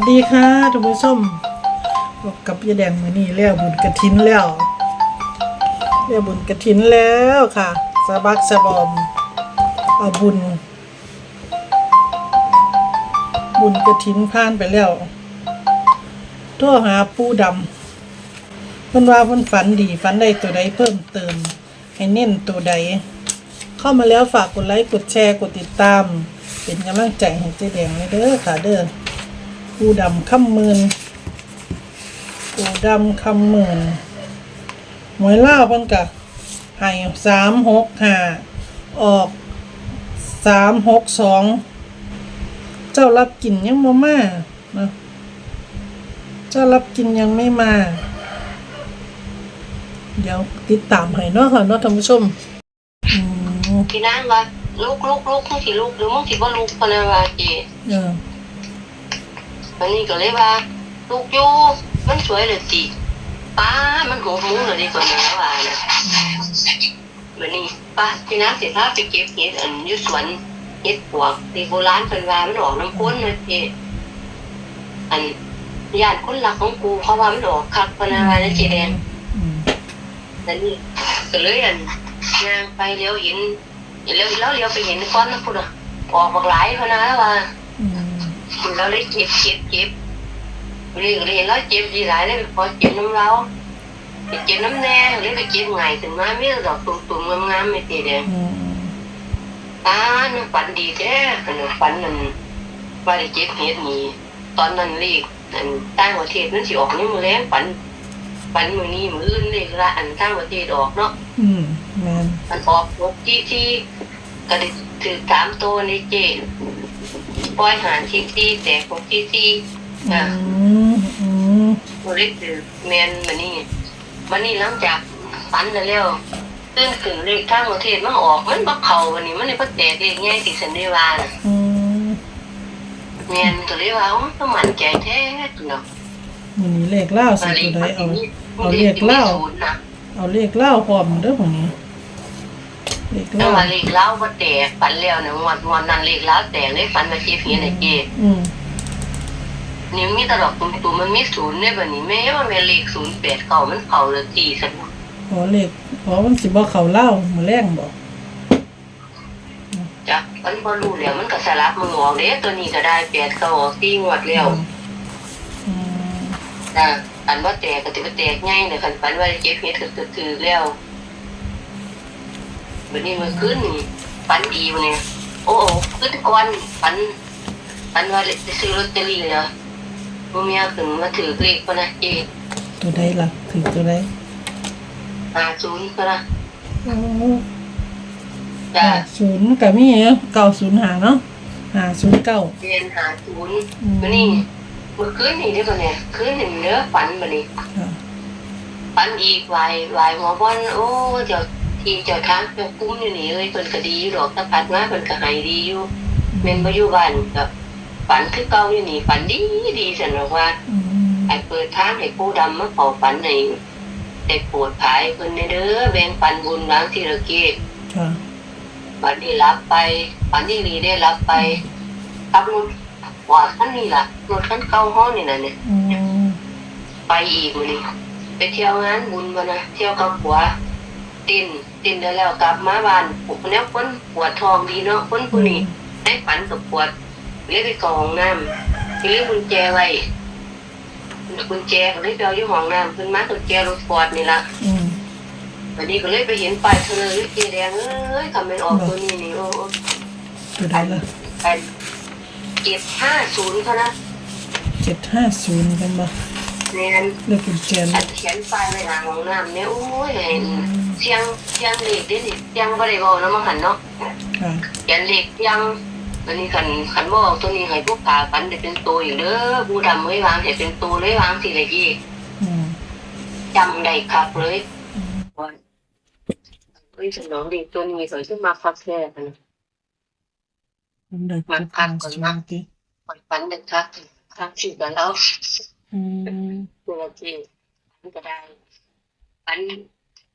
สดีค่ะท่านผู้ชมพบกับยาแดงมือนี้แล้วบุญกระถินแล้วแล้วบุญกระถินแล้วค่ะสะบักสะบอมเอาบุญ บุญกระถินผ่านไปแล้วโทรหาปูดำเพิ่นว่าเพิ่นฝันดีฝันได้ตัวใดเพิ่มเติม ให้เน้นตัวใด เข้ามาแล้วฝากกดไลค์กดแชร์กดติดตาม เป็นกำลังใจให้เจ๊แดงเลยเด้อค่ะเด้อ ปูดำคำมืนปูดำคำมืนหมวยเล่าวเพิ่นกะให้สามหกห้าออกสามหกสองเจ้ารับกินยังบ่มานะเจ้ารับกินยังไม่มา เดี๋ยวติดตามให้เนาะค่ะเนาะท่านผู้ชมอืมพี่นางว่าลูกลูกลูกมึงสิลูกหรือมึงสิบ่ลูกพะนะว่าเจเออ วันนี้ก็เลยว่า ลูกอยู่มันสวยเลยสิป้ามันโหมูเลยดีกว่านะว่านะวันนี้ป้าพี่นางสิพาไปเก็บเห็ดอันอยู่สวนเห็ดปวกที่โบราณเพิ่นว่ามันออกน้ำข้นนะเจอันญาติคนรักของกูเขาว่ามันออกคักพนะว่านะเจแดงนั่นนี่ก็เลยอันยางไปเลี้ยวเห็นเลี้ยวแล้วเลี้ยวไปเห็นก้อนนะคุณอะออกบักหลายพะนะว่า อืมเราเลยเจ็บเจ็บเจ็บเรียกเรียนแล้วเจ็บดีหลายเลยพอเจ็บน้ำเราไปเจ็บน้ำแน่เลยไปเจ็บไงถึงมาไม่ดอกตุ่มตุ่มงามๆไม่ตีเด้อืมตาหนูฝันดีแท้ขนมฝันนั่นว่าได้เจ็บเฮ็ดนี่ตอนนั้นเลขอันต่างประเทศนั่นสิออกนี่มือแรงฝันฝันมือนี้มืออื่นเลขละอันต่างประเทศออกเนาะอืมแมนมันออกหกที่ที่ก็ได้ถือสามตัวในเจน ปล่อยหารที่ที่แต่หกที่ที่อือะมอืมตัวเล็กถือแมนมันนี่มันนี่หลังจากฝันแล้วแล้วตื่นขึ้นเลขทางประเทศมันออกมันบักเขาวันนี้มันเลยพัดแตกเลขง่ายติสันได้วานะ อืมแมนตัวเลยว่ามันต้องมั่นใจแท้เนาะวันนี้เลขเล่าสิตัวใดเอา เอาเลขเล่าศูนย์นะเอาเลขเล่าพร้อมเด้อวันนี้ เลขแต่เล่าว่าเลขเล่าบ่แตกฝันแล้วเนี่ยงวดงวดนั้นเลขเล่าแตกเลยฝันมาเจ็บเพียนไอ้เจอืมนี่มีตลอดตุ้มตุ้มมันมีศูนย์เนี่ยแบบนี้แม่ว่าแม่เลขศูนย์แปดเก่ามันเข่าเลยสี่สันขอเลขขอมันสิบ่เข้าเล่ามื้อแรงบ่จ้ะมันพอรู้แล้วมันก็สลับมือออกเด้ตัวนี้ก็ได้แปดเก่าออกสี่งวดแล้วอืมนะอันว่าแตกก็ถือว่าแตกง่ายเลยคันฝันว่าเจ็บเฮ็ดก็คือคือแล้ว วันนี้มันขึ้นนี่ฝันดีวันนี้โอ้โหขึ้นก่อนฝันฝันว่าจะซื้อลอตเตอรี่เหรอมึงเมียขึ้นมาถือเลขพะนะเจ๊ตัวใดล่ะถึงตัวใดหาศูนย์พะนะโอ้จ้ะศูนย์ก็มีเก้าศูนย์หาเนาะหาศูนย์เก้าเรียนหาศูนย์อืมวันนี้เมื่อคืนนี่ได้ปะเนี่ยคืนนี่เนื้อฝันปะนี่ค่ะฝันอีกวายวายหัวบอนโอ้เจ้า ที่เจ้าทางเจ้าคุ้มอยู่นี่เอ้ยเพิ่นก็ดีอยู่ดอกถ้าพัดมาเพิ่นก็ให้ดีอยู่แม่นบ่อยู่บ้านกับฝันคือเก่าอยู่นี่ฝันดีดีสันบอกว่าอืมให้เปิดทางให้ผู้ดำมาเฝ้าฝันให้ได้โปวดภายเพิ่นในเด้อแบ่งปันบุญล้างที่ระเกตค่ะฝันที่รับไปฝันที่ดีได้รับไปขับรถกว่าคันนี้ล่ะรถคันเก่าห้องนี่น่ะเนี่ยอืมไปอีกวันนี้ไปเที่ยวงานบุญมานะเที่ยวกับผัวติน ตินแล้วแล้วกลับมาบ้านผมเนี้ยคนปวดท้องดีเนาะคนผู้นี้ได้ฝันกับปวดเลยไปกรองน้ำเลยกุญแจไว้กุญแจก็เลยไปเอาอยู่ห้องน้ำขึ้นมากุญแจรถฟอร์ดนี่ละอืมวันนี้ก็เลยไปเห็นป้ายเธอเลยเจแดงเอ้ยทำเป็นออกตัวนี้นี่โอ้โอ้ตัวใดล่ะไปเจ็ดห้าศูนย์เขานะเจ็ดห้าศูนย์กันบ่เนี่ยเลขกุญแจอันะนเขียนป้ายไว้หลังห้องน้ำเนี่ยโอ้ย เห็นเสียงเสียงเหล็กเด้นี่เสียงบ่ได้เว้านะมันหันเนาะค่ะเสียงเหล็กเสียงอันนี้คันคันบ่ออกตัวนี้ให้พวกขาปันได้เป็นตัวอยู่เด้อผู้ดำไว้วางให้เป็นตัวเลยวางสิเลยพี่อืมจำได้คักเลยอืมเฮ้ยสนองดีตัวนี้สวยขึ้นมาคักแท้กันมันได้มาเจ็ดพัห้ากก่อนศูนนะย์ติปล่อยปันเด็กคักคักสิกันแล้วอืมตัวที่มันก็ได้ปัน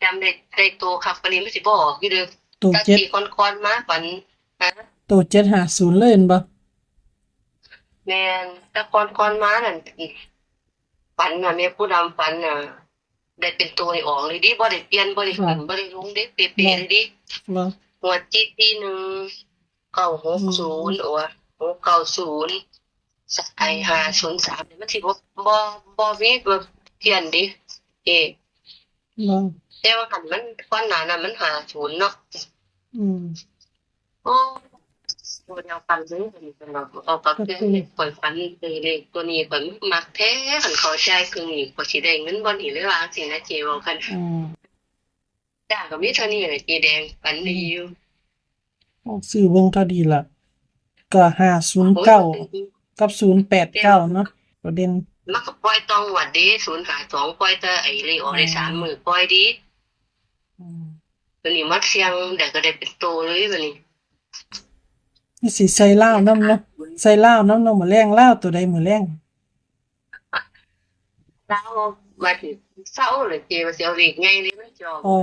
จำได้ได้ตัวคักปานนี้ไม่สิบ่ออกอยู่เด้อตัวตาเจ็ดตีก่อนๆมาปันฮะตัวเจ็ดห้าศูนย์เลยเห็นบ่แม่นแต่ก่อนก่อนมานั่นฝันน่ะแม่ผู้ดำฝันน่ะได้เป็นตัวให้ออกเลยดิบ่ได้เปลี่ยนบ่ได้ขึ้นบ่ได้ลงเด้เป๊ะๆเลยดิ บ่หัวจีตีหนึ่งเก้าหกศูนย์โอ้หกเก้าศูนย์สไอห้าศูนย์สามมันสิบ่บ่บ่มีบ่เพี้ยนดิเอบ่ แต่ว่าคันมันก้อนหนาน่ะมันหาศูนย์เนาะอืมโอ้ตัวเดียวกันเลยเป็นแบบเอากับเพื่อนปล่อยฟันเลยเลยตัวนี้ข่อยมักแท้ขันเขาใจคือนี่ข่อยสิได้เงินบ่นี่เลยว่าสินะเจบอกกันอืมจ้าก็มีเท่านี้แหละเจแดงฝันดีอยู่ออกซื้อเบิ่งเท่าดีล่ะก็ห้าศูนย์เก้ากับศูนย์แปดเก้าเนาะประเด็นมันก็ปล่อยต้องหวัดดีศูนย์หาสองปล่อยแต่ไอ้เลยออกได้สามมือปล่อยดีอืม วันนี้มัดเสียงแต่ก็ได้เป็นโตเลยวันนี้นี่สิใส่เหล้าน้ำเนาะใส่เหล้าน้ำเนาะมื้อแรงเหล้าตัวใดมื้อแรงแล้วมาถึงเศร้าเลยเจว่าเสียวเล็กไงเลยไม่จอมอ๋อ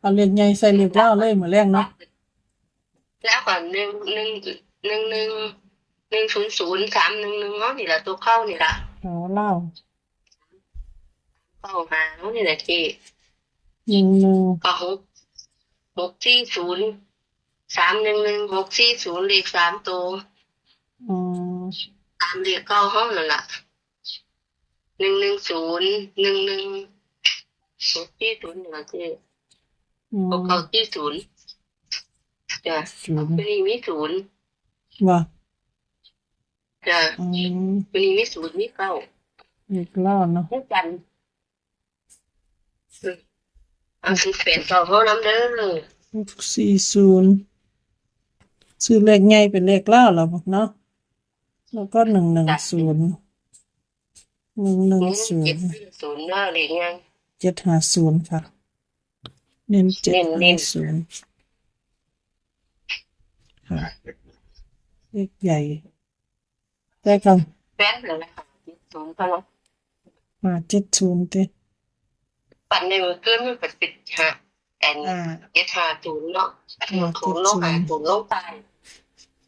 เอาเรียกใหญ่ใส่เรียกเหล้าเลยมื้อแรงเนาะแล้วก่อนหนึ่งหนึ่งหนึ่งหนึ่งหนึ่งศูนย์ศูนย์สามหนึ่งหนึ่งเนาะนี่แหละตัวเข้านี่แหละอ๋อเหล้าเข้าหาเนาะนี่แหละเจหนึ่งหนึ่งก็หก หกสี่ศูนย์สามหนึ่งหนึ่งหกสี่ศูนย์เลขสามตัวอืมตามเลขเก้าห้องนั่นแหละหนึ่งหนึ่งศูนย์หนึ่งหนึ่งหกสี่ศูนย์นี่แหละเจอืมหกเก้าสี่ศูนย์จ้ะศูนย์วันนี้มีศูนย์ว่าจ้ะอืมวันนี้มีศูนย์มีเก้าเรียกเหล้าเนาะเท่ากันอืม เอาสิเปลี่ยนต่อเขาน้ำเด้อหกสี่ศูนย์ซื้อเลขใหญ่เป็นเลขเหล้าแล้วเนาะแล้วก็หนึ่งหนึ่งศูนย์หนึ่งหนึ่งศูเจ็ดนย์ศูนย์เนาะเรียกยังเจ็ดห้าศูนย์ค่ะ เน้นเจ็ดเน้ห้านศูนย์ค่ะเลขใหญ่ ได้กันแฟนเลยนะคะเจ็ดศูนย์พะเนาะมาเจ็ดศูนย์เต้ ปั่นในมือเกินมันเป็นปิดหาแอนอ่าเจ็ดหาศูนย์เนาะอ่าศูนย์ลงหาศูนย์ลงตาย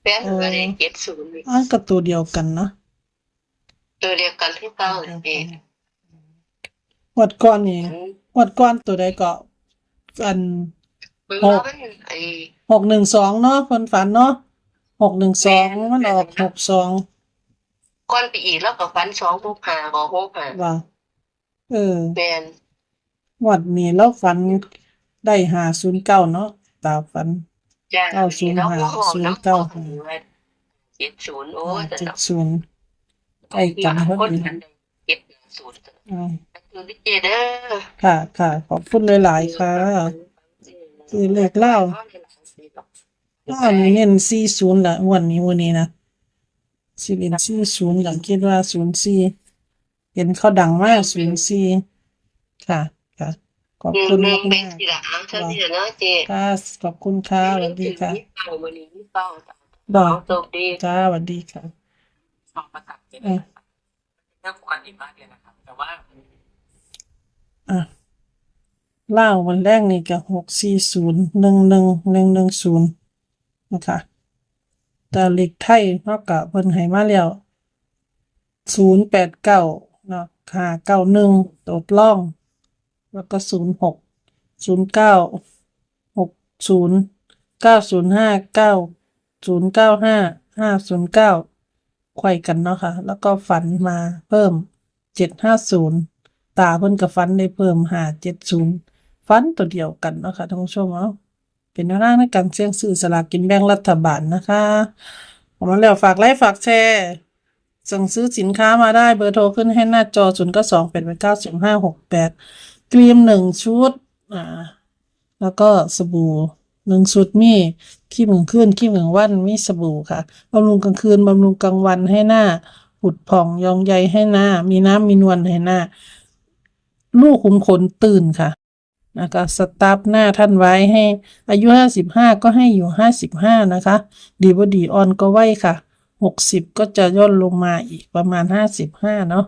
แฟนก็เลยเจ็ดศูนย์นี่อ้าวก็ตัวเดียวกันเนาะตัวเดียวกันที่เก้าเลยเองวัดก้อนนี่วัดก้อนตัวใดก็อันมึงว่ามันไอ้หกหนึ่งสองเนาะเพิ่นฝันเนาะหกหนึ่งสองมันออกหกสองก้อนไปอีกแล้วก็ฟันสองหกหาบอหกหาว่าเออแมน วัดนี้เราฝันได้หาศูนย์เก้าเนาะตาฝัน จ้าเก้าศูนย์ห้าแล้วก็ศูนย์น้ำเก้า เจ็ดศูนย์โอ้ยแต่เจ็ดดอกศูนย์ใกล้กันพอคนดีกันเจ็ดศูนย์อ่าคือลิเจเด้อค่ะค่ะขอบคุณหลาย ๆ ค่ะ คือเลขเล่าก็อันนี้เน้นสี่ศูนย์ละงวันนี้วันนี้นะสิเล่นสี่ศูนย์หลังคิดว่าศูนย์สี่เห็นเขาดังมากศูนย์สี่ค่ะค่ะ ขอบหนึ่งคุณหนึ่มางกเป็นมากสิละอะเท่าที่เนาะเจค่ะขอบคุณค่ะสวัสดีค่ะนี่เก้าวันนี้นี่เก้าดอกโชคดีจ้าสวัสดีค่ะสองประตักเจ็ดเออเรื่องกันอีกมากเลยนะครับแต่ว่าอะเล่าวันแรกนี่ก็หกสี่ศูนย์หนึ่งหนึ่งหนึ่งหนึ่งศูนย์นะคะแต่เลขไทยเนาะกะเพิ่นให้มาแล้วศูนย์แปดเก้าเนาะค่ะเก้าหนึ่งตัวล่อง แล้วก็ศูนย์หกศูนย์เก้าหกศูนย์เก้าศูนย์ห้าเก้าศูนย์เก้าห้าห้าศูนย์เก้าไขว้กันเนาะค่ะ แล้วก็ฝันมาเพิ่มเจ็ดห้าศูนย์ตาเพิ่นกับฟันได้เพิ่มหาเจ็ดศูนย์ฟันตัวเดียวกันเนาะค่ะท่านผู้ชมเนาเป็นแนวทางในการเสี่ยงซื้อสลากกินแบ่งรัฐบาลนะคะออกมาแล้วฝากไลค์ฝากแชร์ สั่งซื้อสินค้ามาได้เบอร์โทรขึ้นให้หน้าจอ 0 9 2 8 8 9 5 6 8 ครีมหนึ่งชุดอ่าแล้วก็สบู่หนึ่งชุดมีขี้มึงขึ้นขี้มึงวันมีสบู่ค่ะบำรุงกลางคืนบำรุงกลางวันให้หน้าผุดผ่องยองใยให้หน้า มีน้ำมีนวลให้หน้า ลูกขุมขนตื่นค่ะนะคะสตาร์ฟหน้าท่านไว้ให้ อายุห้าสิบห้าก็ให้อยู่ห้าสิบห้านะคะ ดีบดีออนก็ไว้ค่ะหกสิบก็จะย่นลงมาอีกประมาณห้าสิบห้าเนาะ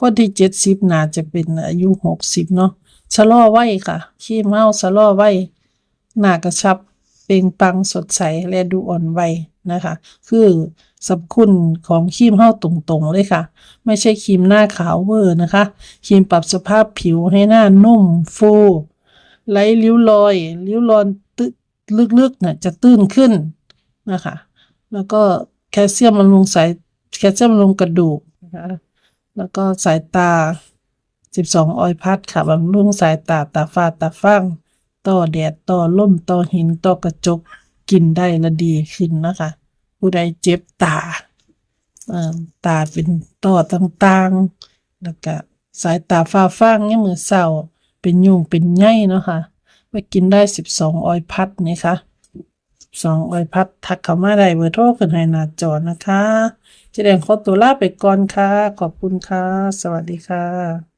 ก็ที่เจ็ดสิบน่าจะเป็นอายุหกสิบเนาะ ชะลอไว้ค่ะ ขี้เมาชะลอไว้หน้ากระชับเปล่งปังสดใสและดูอ่อนวัยนะคะ คือสรรพคุณของครีมเฮาตรงๆเลยค่ะ ไม่ใช่ครีมหน้าขาวเวอร์นะคะครีมปรับสภาพผิวให้หน้านุ่มฟูไร้ริ้วรอย ริ้วรอยตึลึกๆเนี่ยจะตื้นขึ้นนะคะ แล้วก็แคลเซียมบำรุงสายแคลเซียมบำรุงกระดูกนะคะแล้วก็สายตา 12 ออยพัดค่ะบำรุงสายตาตาฟ้าตาฟังต่อแดดต่อลมต่อหินต่อกระจกกินได้ละดีขึ้นนะคะ ผู้ใดเจ็บตาตาเป็นต่อต่างๆ แล้วก็สายตาฟ้าฟางเนี่ยมือเศร้าเป็นยุงเป็นไงเนาะค่ะไปกินได้ 12 ออยพัดนี่ค่ะ12ออยพัดทักเข้ามาได้เบอร์โทรขึ้นให้หน้าจอนะคะเจแดงขอตัวลาไปก่อนค่ะ ขอบคุณค่ะ สวัสดีค่ะ